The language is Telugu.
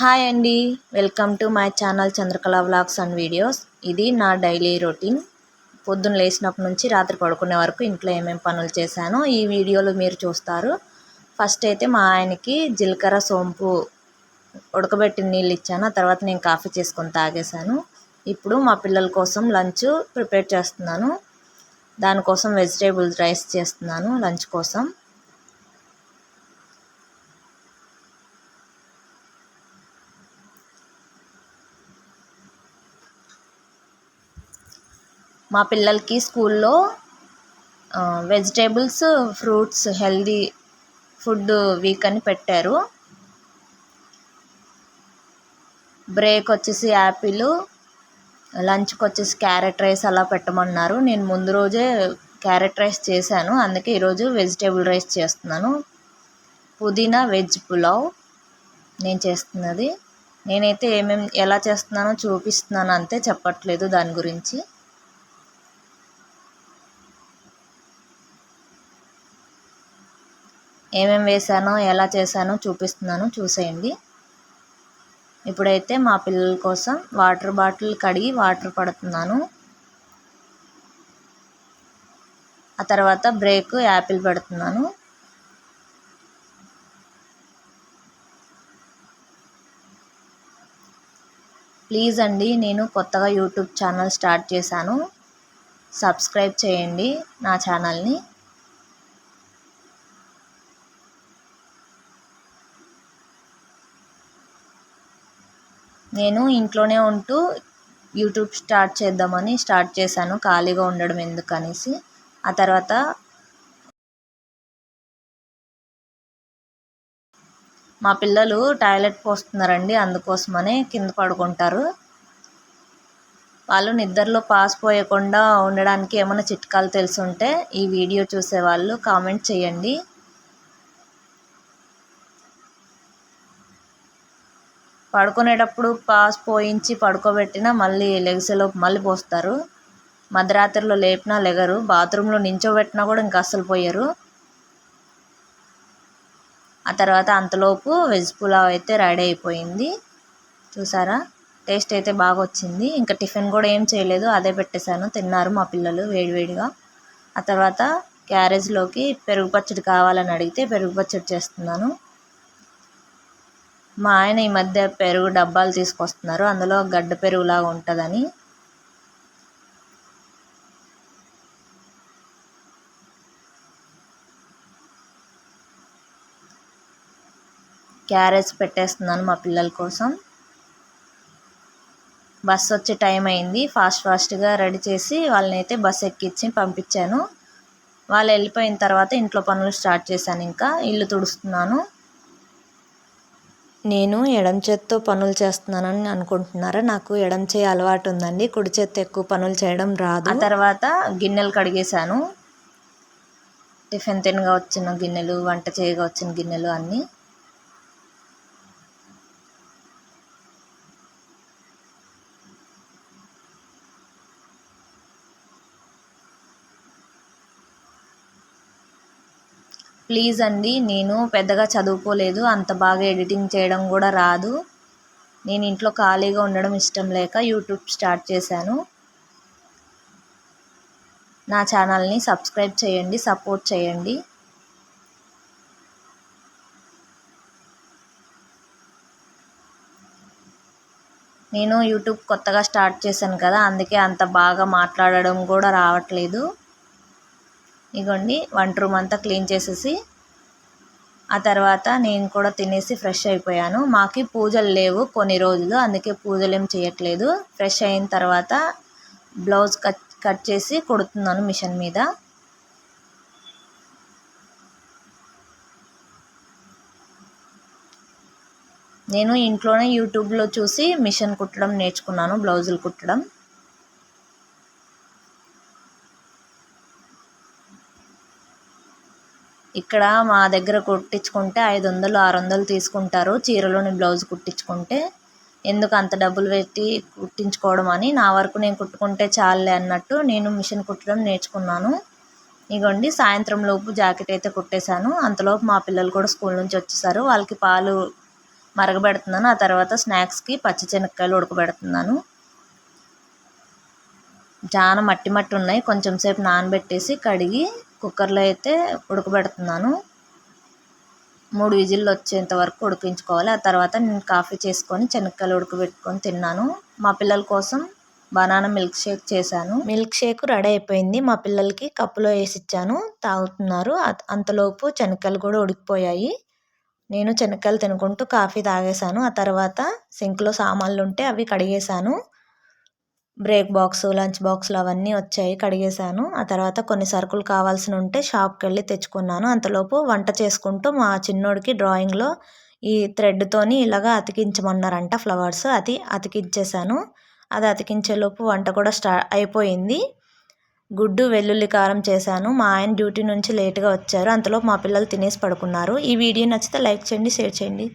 హాయ్ అండి. Welcome to my channel Chandrakala vlogs and videos. ఇది నా డైలీ రొటీన్. పొద్దున్న లేచినప్పటి నుంచి రాత్రి పడుకునే వరకు ఇంట్లో ఏమేమి పనులు చేశానో ఈ వీడియోలో మీరు చూస్తారు. ఫస్ట్ అయితే మా ఆయనకి జీలకర్ర సోంపు ఉడకబెట్టిన నీళ్ళు ఇచ్చాను. ఆ తర్వాత నేను కాఫీ చేసుకొని తాగేశాను. ఇప్పుడు మా పిల్లల కోసం లంచ్ ప్రిపేర్ చేస్తున్నాను. దానికోసం వెజిటేబుల్ రైస్ చేస్తున్నాను లంచ్ కోసం. మా పిల్లలకి స్కూల్లో vegetables fruits healthy food week అని పెట్టారు. బ్రేక్ వచ్చేసి యాపిల్ లంచ్కి వచ్చేసి క్యారెట్ రైస్ అలా పెట్టమన్నారు. నేను ముందు రోజే క్యారెట్ రైస్ చేశాను. అందుకే ఈరోజు వెజిటేబుల్ రైస్ చేస్తున్నాను. పుదీనా వెజ్ పులావ్ నేను చేస్తున్నది. నేనైతే ఏమేమి ఎలా చేస్తున్నానో చూపిస్తున్నాను. అంతే చెప్పట్లేదు దాని గురించి. ఏమేమి వేసానో ఎలా చేశానో చూపిస్తున్నాను. చూసేయండి. ఇప్పుడైతే మా పిల్లల కోసం వాటర్ బాటిల్ కడిగి వాటర్ పడుతున్నాను. ఆ తర్వాత బ్రేక్ యాపిల్ పెడుతున్నాను. ప్లీజ్ అండి నేను కొత్తగా యూట్యూబ్ ఛానల్ స్టార్ట్ చేశాను. సబ్స్క్రైబ్ చేయండి నా ఛానల్ని. నేను ఇంట్లోనే ఉంటూ యూట్యూబ్ స్టార్ట్ చేద్దామని స్టార్ట్ చేశాను ఖాళీగా ఉండడం ఎందుకనేసి. ఆ తర్వాత మా పిల్లలు టాయిలెట్ పోస్తున్నారండి అందుకోసమనే కింద పడుకుంటారు. వాళ్ళు నిద్రలో పాస్ పోయకుండా ఉండడానికి ఏమైనా చిట్కాలు తెలుసుంటే ఈ వీడియో చూసేవాళ్ళు కామెంట్ చేయండి. పడుకునేటప్పుడు పాస్ పోయించి పడుకోబెట్టినా మళ్ళీ లెగిసేలోపు మళ్ళీ పోస్తారు. మధ్యరాత్రిలో లేపినా లెగరు. బాత్రూంలో నించోబెట్టినా కూడా ఇంకా అస్సలు పోయారు. ఆ తర్వాత అంతలోపు వెజ్ పులావ్ అయితే రెడీ అయిపోయింది. చూసారా? టేస్ట్ అయితే బాగా వచ్చింది. ఇంకా టిఫిన్ కూడా ఏం చేయలేదు. అదే పెట్టేశాను. తిన్నారు మా పిల్లలు వేడివేడిగా ఆ తర్వాత క్యారేజ్లోకి పెరుగు పచ్చడి కావాలని అడిగితే పెరుగు పచ్చడి చేస్తున్నాను. మా ఆయన ఈ మధ్య పెరుగు డబ్బాలు తీసుకొస్తున్నారు. అందులో గడ్డ పెరుగులాగా ఉంటుందని. క్యారేజ్ పెట్టేస్తున్నాను మా పిల్లల కోసం. బస్ వచ్చే టైం అయింది. ఫాస్ట్ ఫాస్ట్గా రెడీ చేసి వాళ్ళని అయితే బస్ ఎక్కించి పంపించాను. వాళ్ళు వెళ్ళిపోయిన తర్వాత ఇంట్లో పనులు స్టార్ట్ చేశాను ఇంకా. ఇల్లు తుడుస్తున్నాను. నేను ఎడం చేత్తో పనులు చేస్తున్నానని అనుకుంటున్నారా? నాకు ఎడం చేయి అలవాటు ఉందండి కుడి చేత్తో ఎక్కువ పనులు చేయడం రాదు. ఆ తర్వాత గిన్నెలు కడిగేశాను. టిఫిన్ తినగా వచ్చిన గిన్నెలు వంట చేయగా వచ్చిన గిన్నెలు అన్నీ ప్లీజ్ అండి నేను పెద్దగా చదువుకోలేదు అంత బాగా ఎడిటింగ్ చేయడం కూడా రాదు. నేను ఇంట్లో ఖాళీగా ఉండడం ఇష్టం లేక యూట్యూబ్ స్టార్ట్ చేశాను. నా ఛానల్ని సబ్స్క్రైబ్ చేయండి సపోర్ట్ చేయండి. నేను యూట్యూబ్ కొత్తగా స్టార్ట్ చేశాను కదా అందుకే అంత బాగా మాట్లాడడం కూడా రావట్లేదు. ఇగోండి వంట రూమ్ అంతా క్లీన్ చేసేసి ఆ తర్వాత నేను కూడా తినేసి ఫ్రెష్ అయిపోయాను. మాకి పూజలు లేవు కొన్ని రోజులు అందుకే పూజలు ఏం చేయట్లేదు. ఫ్రెష్ అయిన తర్వాత బ్లౌజ్ కట్ కట్ చేసి కుడుతున్నాను మిషన్ మీద. నేను ఇంట్లోనే యూట్యూబ్లో చూసి మిషన్ కుట్టడం నేర్చుకున్నాను బ్లౌజులు కుట్టడం. ఇక్కడ మా దగ్గర కుట్టించుకుంటే ఐదు వందలు ఆరు వందలు తీసుకుంటారు. చీరలోని బ్లౌజ్ కుట్టించుకుంటే ఎందుకు అంత డబ్బులు పెట్టి కుట్టించుకోవడం అని. నా వరకు నేను కుట్టుకుంటే చాలులే అన్నట్టు నేను మిషన్ కుట్టడం నేర్చుకున్నాను. ఇగోండి సాయంత్రం లోపు జాకెట్ అయితే కుట్టేశాను. అంతలోపు మా పిల్లలు కూడా స్కూల్ నుంచి వచ్చేసారు. వాళ్ళకి పాలు మరగబెడుతున్నాను. ఆ తర్వాత స్నాక్స్కి పచ్చి శనక్కాయలు ఉడకబెడుతున్నాను. చాలా మట్టి మట్టి ఉన్నాయి. కొంచెం సేపు నానబెట్టేసి కడిగి కుక్కర్లో అయితే ఉడకబెడుతున్నాను. మూడు విజిల్లు వచ్చేంత వరకు ఉడికించుకోవాలి. ఆ తర్వాత నేను కాఫీ చేసుకొని శనక్కాయలు ఉడకబెట్టుకొని తిన్నాను. మా పిల్లల కోసం బనానా మిల్క్ షేక్ చేశాను. మిల్క్ షేక్ రెడీ అయిపోయింది. మా పిల్లలకి కప్పులో వేసి ఇచ్చాను. తాగుతున్నారు. అంతలోపు శనక్కాయలు కూడా ఉడికిపోయాయి. నేను శనక్కాయలు తినుకుంటూ కాఫీ తాగేశాను. ఆ తర్వాత సింక్లో సామాన్లు ఉంటే అవి కడిగేశాను. బ్రేక్ బాక్స్ లంచ్ బాక్స్లు అవన్నీ వచ్చాయి కడిగేశాను. ఆ తర్వాత కొన్ని సరుకులు కావాల్సి ఉంటే షాప్కి వెళ్ళి తెచ్చుకున్నాను. అంతలోపు వంట చేసుకుంటూ మా చిన్నోడికి డ్రాయింగ్లో ఈ థ్రెడ్తోని ఇలాగా అతికించమన్నారంట ఫ్లవర్స్. అది అతికించేశాను. అది అతికించేలోపు వంట కూడా స్టా అయిపోయింది. గుడ్డు వెల్లుల్లి కారం చేశాను. మా ఆయన డ్యూటీ నుంచి లేట్గా వచ్చారు. అంతలోపు మా పిల్లలు తినేసి పడుకున్నారు. ఈ వీడియో నచ్చితే లైక్ చేయండి షేర్ చేయండి.